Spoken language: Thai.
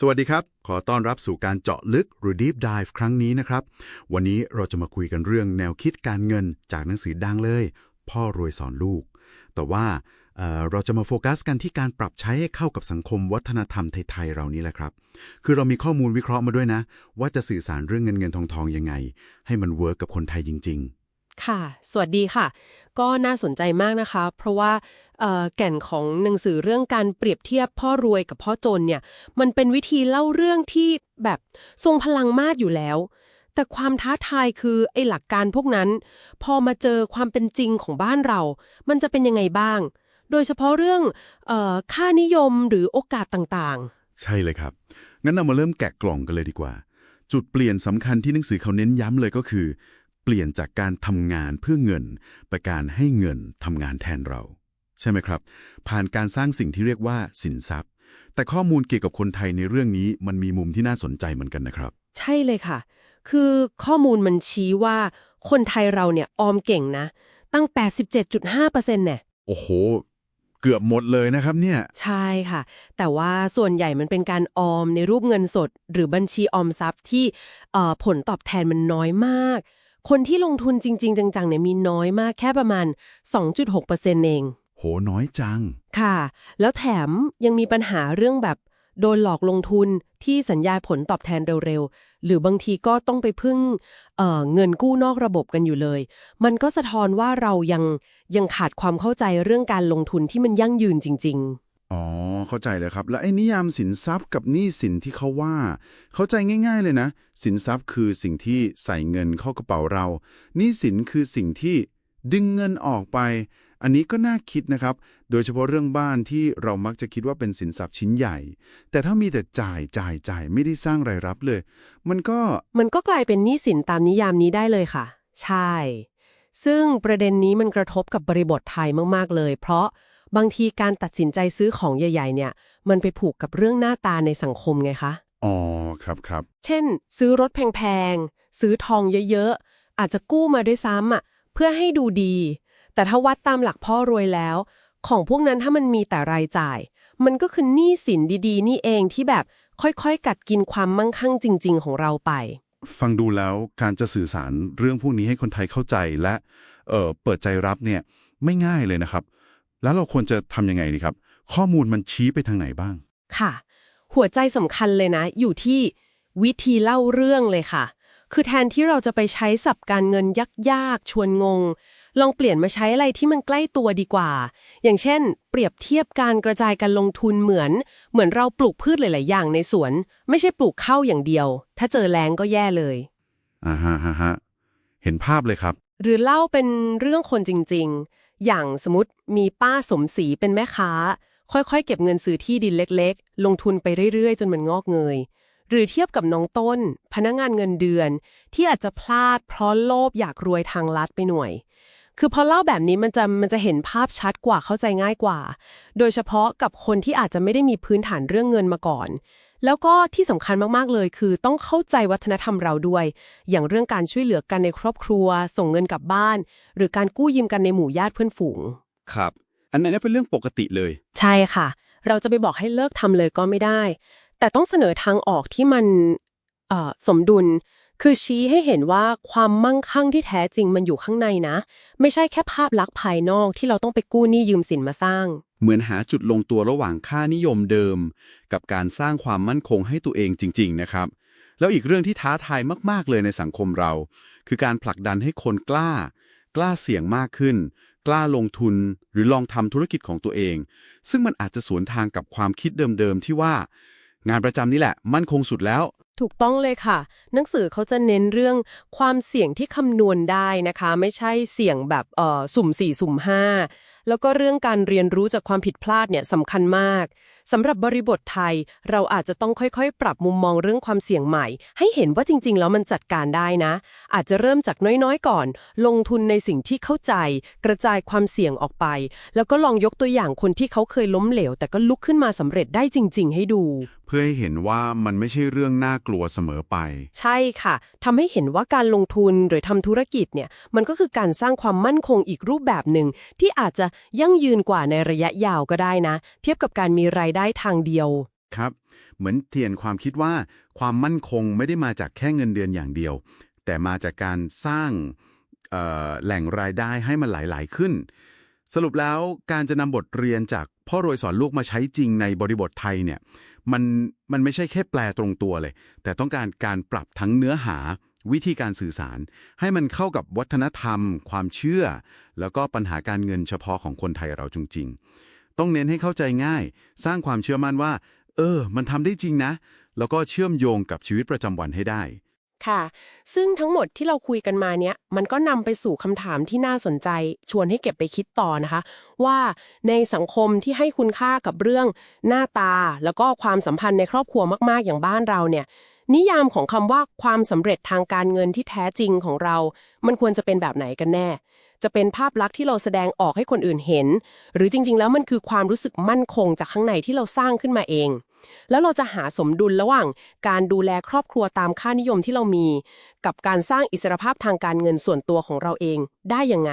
สวัสดีครับ ขอต้อนรับสู่การเจาะลึกหรือ Deep Dive ครั้งนี้นะครับ วันนี้เราจะมาคุยกันเรื่องแนวคิดการเงินจากหนังสือดังเลย พ่อรวยสอนลูก แต่ว่าเเราจะมาโฟกัสกันที่การปรับใช้ให้เข้ากับสังคมวัฒนธรรมไทยๆเรานี้แหละครับ คือเรามีข้อมูลวิเคราะห์มาด้วยนะ ว่าจะสื่อสารเรื่องเงินเงินทองทองยังไง ให้มันเวิร์กกับคนไทยจริง ๆ ค่ะ สวัสดีค่ะ ก็น่าสนใจมากนะคะ เพราะว่าเอ่อแก่นของหนังสือเรื่องการเปรียบเทียบพ่อรวยกับพ่อจนเนี่ย มันเป็นวิธีเล่าเรื่องที่แบบทรงพลังมากอยู่แล้ว แต่ความท้าทายคือไอ้หลักการพวกนั้น พอมาเจอความเป็นจริงของบ้านเรา มันจะเป็นยังไงบ้าง โดยเฉพาะเรื่องออค่านิยมหรือโอกาสต่างๆ ใช่เลยครับ งั้นเรามาเริ่มแกะกล่องกันเลยดีกว่า จุดเปลี่ยนสำคัญที่หนังสือเขาเน้นย้ำเลยก็คือ ลี่ยนจากการทำงานเพื่อเงินไปการให้เงินทำงานแทนเรา ใช่ไหมครับ ผ่านการสร้างสิ่งที่เรียกว่าสินทรัพย์ แต่ข้อมูลเกี่ยวกับคนไทยในเรื่องนี้มันมีมุมที่น่าสนใจเหมือนกันนะครับๆใช่เลยค่ะ คือข้อมูลมันชี้ว่าคนไทยเราเนี่ยออมเก่งนะ ตั้ง 87.5%เนี่ยโอ้โห เกือบหมดเลยนะครับเนี่ย ใช่ค่ะ แต่ว่าส่วนใหญ่มันเป็นการออมในรูปเงินสด หรือบัญชีออมทรัพย์ที่เอ่อผลตอบแทนมันน้อยมาก คนที่ลงทุนจริง ๆ จังๆเนี่ยมีน้อยมากแค่ประมาณ 2.6%เอง โหน้อยจัง ค่ะ แล้วแถมยังมีปัญหาเรื่องแบบโดนหลอกลงทุนที่สัญญาผลตอบแทนเร็วๆ หรือบางทีก็ต้องไปพึ่งเอ่อเงินกู้นอกระบบกันอยู่เลย มันก็สะท้อนว่าเรายังยังขาดความเข้าใจเรื่องการลงทุนที่มันยั่งยืนจริง ๆ อ๋อ เข้าใจเลยครับ แล้วไอ้นิยามสินทรัพย์กับหนี้สินที่เขาว่า เข้าใจง่ายๆเลยนะ สินทรัพย์คือสิ่งที่ใส่เงินเข้ากระเป๋าเราหนี้สินคือสิ่งที่ดึงเงินออกไป อันนี้ก็น่าคิดนะครับ โดยเฉพาะเรื่องบ้านที่เรามักจะคิดว่าเป็นสินทรัพย์ชิ้นใหญ่ แต่ถ้ามีแต่จ่ายจ่ายจ่ายไม่ได้สร้างรายรับเลย มันก็มันก็กลายเป็นหนี้สินตามนิยามนี้ได้เลยค่ะ ใช่ ซึ่งประเด็นนี้มันกระทบกับบริบทไทยมากๆเลย เพราะบางทีการตัดสินใจซื้อของใหญ่ ๆ เนี่ย มันไปผูกกับเรื่องหน้าตาในสังคมไงคะ อ๋อ ครับครับ เช่น ซื้อรถแพงๆ ซื้อทองเยอะๆ อาจจะกู้มาด้วยซ้ำอะ เพื่อให้ดูดี แต่ถ้าวัดตามหลักพ่อรวยแล้ว ของพวกนั้นถ้ามันมีแต่รายจ่าย มันก็คือหนี้สินดีๆ นี่เองที่แบบค่อยๆ กัดกินความมั่งคั่งจริง ๆ ของเราไป ฟังดูแล้วการจะสื่อสารเรื่องพวกนี้ให้คนไทยเข้าใจและเเปิดใจรับเนี่ยไม่ง่ายเลยนะครับ แล้วเราควรจะทำยังไงดีครับ ข้อมูลมันชี้ไปทางไหนบ้าง ค่ะ หัวใจสำคัญเลยนะ อยู่ที่วิธีเล่าเรื่องเลยค่ะ คือแทนที่เราจะไปใช้ศัพท์การเงินยากๆชวนงง ลองเปลี่ยนมาใช้อะไรที่มันใกล้ตัวดีกว่า อย่างเช่น เปรียบเทียบการกระจายการลงทุนเหมือน เหมือนเราปลูกพืชหลาย ๆ อย่างในสวน ไม่ใช่ปลูกข้าวอย่างเดียว ถ้าเจอแล้งก็แย่เลยอ่าฮะฮะฮะเห็นภาพเลยครับ หรือเล่าเป็นเรื่องคนจริง ๆ อย่างสมมติมีป้าสมศรีเป็นแม่ค้า ค่อย ๆ เก็บเงินซื้อที่ดินเล็ก ๆ ลงทุนไปเรื่อย ๆ จนมันงอกเงยหรือเทียบกับน้องต้น พนักงานเงินเดือน ที่อาจจะพลาดเพราะโลภอยากรวยทางลัดไปหน่วย คือพอเล่าแบบนี้มันจะมันจะเห็นภาพชัดกว่าเข้าใจง่ายกว่า โดยเฉพาะกับคนที่อาจจะไม่ได้มีพื้นฐานเรื่องเงินมาก่อน แล้วก็ที่สำคัญมากๆเลย คือต้องเข้าใจวัฒนธรรมเราด้วย อย่างเรื่องการช่วยเหลือกันในครอบครัว ส่งเงินกลับบ้าน หรือการกู้ยืมกันในหมู่ญาติเพื่อนฝูง ครับ อันนั้นเป็นเรื่องปกติเลย ใช่ค่ะ เราจะไปบอกให้เลิกทำเลยก็ไม่ได้ แต่ต้องเสนอทางออกที่มันเอ่อสมดุล คือชี้ให้เห็นว่าความมั่งคั่งที่แท้จริงมันอยู่ข้างในนะ ไม่ใช่แค่ภาพลักษณ์ภายนอกที่เราต้องไปกู้หนี้ยืมสินมาสร้าง เหมือนหาจุดลงตัวระหว่างค่านิยมเดิม กับการสร้างความมั่นคงให้ตัวเองจริง ๆ นะครับ แล้วอีกเรื่องที่ท้าทายมาก ๆ เลยในสังคมเรา คือการผลักดันให้คนกล้า กล้าเสี่ยงมากขึ้น กล้าลงทุนหรือลองทำธุรกิจของตัวเอง ซึ่งมันอาจจะสวนทางกับความคิดเดิมๆที่ว่า งานประจำนี่แหละ มั่นคงสุดแล้ว ถูกต้องเลยค่ะ หนังสือเขาจะเน้นเรื่องความเสี่ยงที่คำนวณได้นะคะ ไม่ใช่เสี่ยงแบบเอ่อสุ่ม 4 สุ่ม 5 แล้วก็เรื่องการเรียนรู้จากความผิดพลาดเนี่ยสำคัญมาก สำหรับบริบทไทย เราอาจจะต้องค่อยๆ ปรับมุมมองเรื่องความเสี่ยงใหม่ ให้เห็นว่าจริง ๆ แล้วมันจัดการได้นะ อาจจะเริ่มจากน้อยๆ ก่อน ลงทุนในสิ่งที่เข้าใจ กระจายความเสี่ยงออกไป แล้วก็ลองยกตัวอย่างคนที่เขาเคยล้มเหลว แต่ก็ลุกขึ้นมาสำเร็จได้จริง ๆ ให้ดู เพื่อให้เห็นว่ามันไม่ใช่เรื่องน่ากลัวเสมอไป ใช่ค่ะทำให้เห็นว่าการลงทุนหรือทำธุรกิจเนี่ยมันก็คือการสร้างความมั่นคงอีกรูปแบบหนึ่งที่อาจจะยั่งยืนกว่าในระยะยาวก็ได้นะ เทียบกับการมีรายได้ทางเดียว ครับ เหมือนเทียนความคิดว่าความมั่นคงไม่ได้มาจากแค่เงินเดือนอย่างเดียว แต่มาจากการสร้างแหล่งรายได้ให้มันหลาย ๆ ขึ้น สรุปแล้วการจะนำบทเรียนจากพ่อรวยสอนลูกมาใช้จริงในบริบทไทยเนี่ยมันมันไม่ใช่แค่แปลตรงตัวเลย แต่ต้องการการปรับทั้งเนื้อหาวิธีการสื่อสาร ให้มันเข้ากับวัฒนธรรม ความเชื่อ แล้วก็ปัญหาการเงินเฉพาะของคนไทยเราจริงๆ ต้องเน้นให้เข้าใจง่าย สร้างความเชื่อมั่นว่า เออ มันทำได้จริงนะ แล้วก็เชื่อมโยงกับชีวิตประจำวันให้ได้ ค่ะ ซึ่งทั้งหมดที่เราคุยกันมาเนี้ยมันก็นำไปสู่คำถามที่น่าสนใจ ชวนให้เก็บไปคิดต่อนะคะ ว่าในสังคมที่ให้คุณค่ากับเรื่องหน้าตา แล้วก็ความสัมพันธ์ในครอบครัวมากๆ อย่างบ้านเราเนี่ย นิยามของคำว่าความสำเร็จทางการเงินที่แท้จริงของเรา มันควรจะเป็นแบบไหนกันแน่ จะเป็นภาพลักษณ์ที่เราแสดงออกให้คนอื่นเห็น หรือจริง ๆ แล้วมันคือความรู้สึกมั่นคงจากข้างในที่เราสร้างขึ้นมาเอง แล้วเราจะหาสมดุลระหว่าง การดูแลครอบครัวตามค่านิยมที่เรามี กับการสร้างอิสรภาพทางการเงินส่วนตัวของเราเองได้ยังไง